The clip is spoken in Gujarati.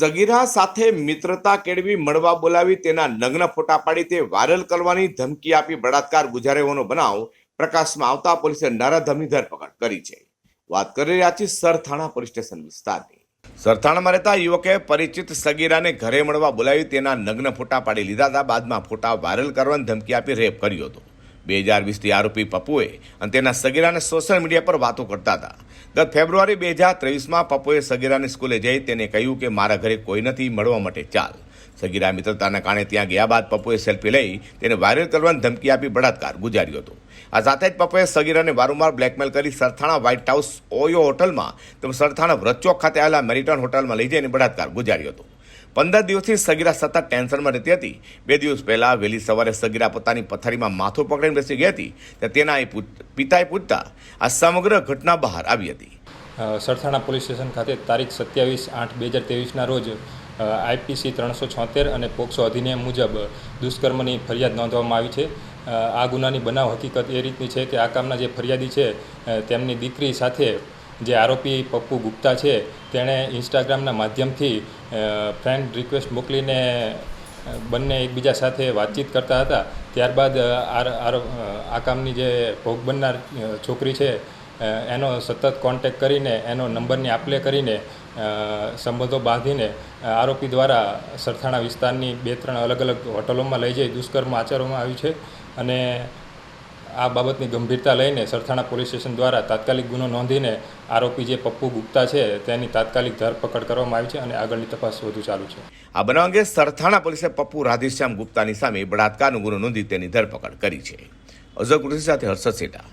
સગીરા સાથે મિત્રતા કેળવી મળવા બોલાવી તેના નગ્ન ફોટા પાડી તે વાયરલ કરવાની ધમકી આપી બળાત્કાર ગુજારેવાનો બનાવ પ્રકાશમાં આવતા પોલીસે નરાધમની ધરપકડ કરી છે. વાત કરી રહ્યા છીએ સરથાણા પોલીસ સ્ટેશન વિસ્તારની. સરથાણામાં રહેતા યુવકે પરિચિત સગીરાને ઘરે મળવા બોલાવી તેના નગ્ન ફોટા પાડી લીધા હતા. બાદમાં ફોટા વાયરલ કરવાની ધમકી આપી રેપ કર્યો હતો. બે હજાર વીસથી આરોપી પપ્પુએ અને તેના સગીરાને સોશિયલ મીડિયા પર વાતો કરતા હતા. ગત ફેબ્રુઆરી બે હજાર ત્રેવીસમાં પપ્પુએ સગીરાની સ્કૂલે જઈ તેને કહ્યું કે મારા ઘરે કોઈ નથી, મળવા માટે ચાલ. સગીરા મિત્રતાના કારણે ત્યાં ગયા બાદ પપ્પુએ સેલ્ફી લઈ તેને વાયરલ કરવાની ધમકી આપી બળાત્કાર ગુજાર્યો હતો. આ સાથે જ પપ્પુએ સગીરાને વારંવાર બ્લેકમેલ કરી સરથાણા વ્હાઇટ હાઉસ ઓયો હોટલમાં તેમજ સરથાણા વ્રચોક ખાતે આવેલા મેરિટન હોટલમાં લઈ જઈને બળાત્કાર ગુજાર્યો હતો. પંદર દિવસથી સગીરા સતત ટેન્શનમાં રહેતી હતી. બે દિવસ પહેલાં વહેલી સવારે સગીરા પોતાની પથારીમાં માથું પકડીને બેસી ગઈ હતી તે તેના પિતાએ પૂછતા આ સમગ્ર ઘટના બહાર આવી હતી. સરથાણા પોલીસ સ્ટેશન ખાતે તારીખ સત્યાવીસ આઠ બે હજાર ત્રેવીસના રોજ આઈપીસી ત્રણસો છોતેર અને પોક્સો અધિનિયમ મુજબ દુષ્કર્મની ફરિયાદ નોંધવામાં આવી છે. આ ગુનાની બનાવ હકીકત એ રીતની છે કે આ કામના જે ફરિયાદી છે તેમની દીકરી સાથે જે આરોપી પપ્પુ ગુપ્તા છે, તેણે ઇન્સ્ટાગ્રામના માધ્યમથી ફ્રેન્ડ રિક્વેસ્ટ મોકલીને બંને એકબીજા સાથે વાતચીત કરતા હતા. ત્યારબાદ આ કામની જે ભોગ બનનાર છોકરી છે એનો સતત કોન્ટેક્ટ કરીને, એનો નંબરની આપલે કરીને સંબંધો બાંધીને આરોપી દ્વારા સરથાણા વિસ્તારની બે ત્રણ અલગ અલગ હોટલોમાં લઈ જઈ દુષ્કર્મ આચરવામાં આવ્યું છે. અને આ બાબતની ગંભીરતા લઈને સરથાણા પોલીસ સ્ટેશન દ્વારા તાત્કાલિક ગુનો નોંધીને આરોપી જે પપ્પુ ગુપ્તા છે, તેની તાત્કાલિક ધરપકડ કરવામાં આવી છે અને આગળની તપાસ વધુ ચાલુ છે. આ બનાવ અંગે સરથાણા પોલીસે પપ્પુ રાધેશ્યામ ગુપ્તાની સામે બળાત્કારનો ગુનો નોંધી તેની ધરપકડ કરી છે. અઝર સાથે હર્ષદ સેઠા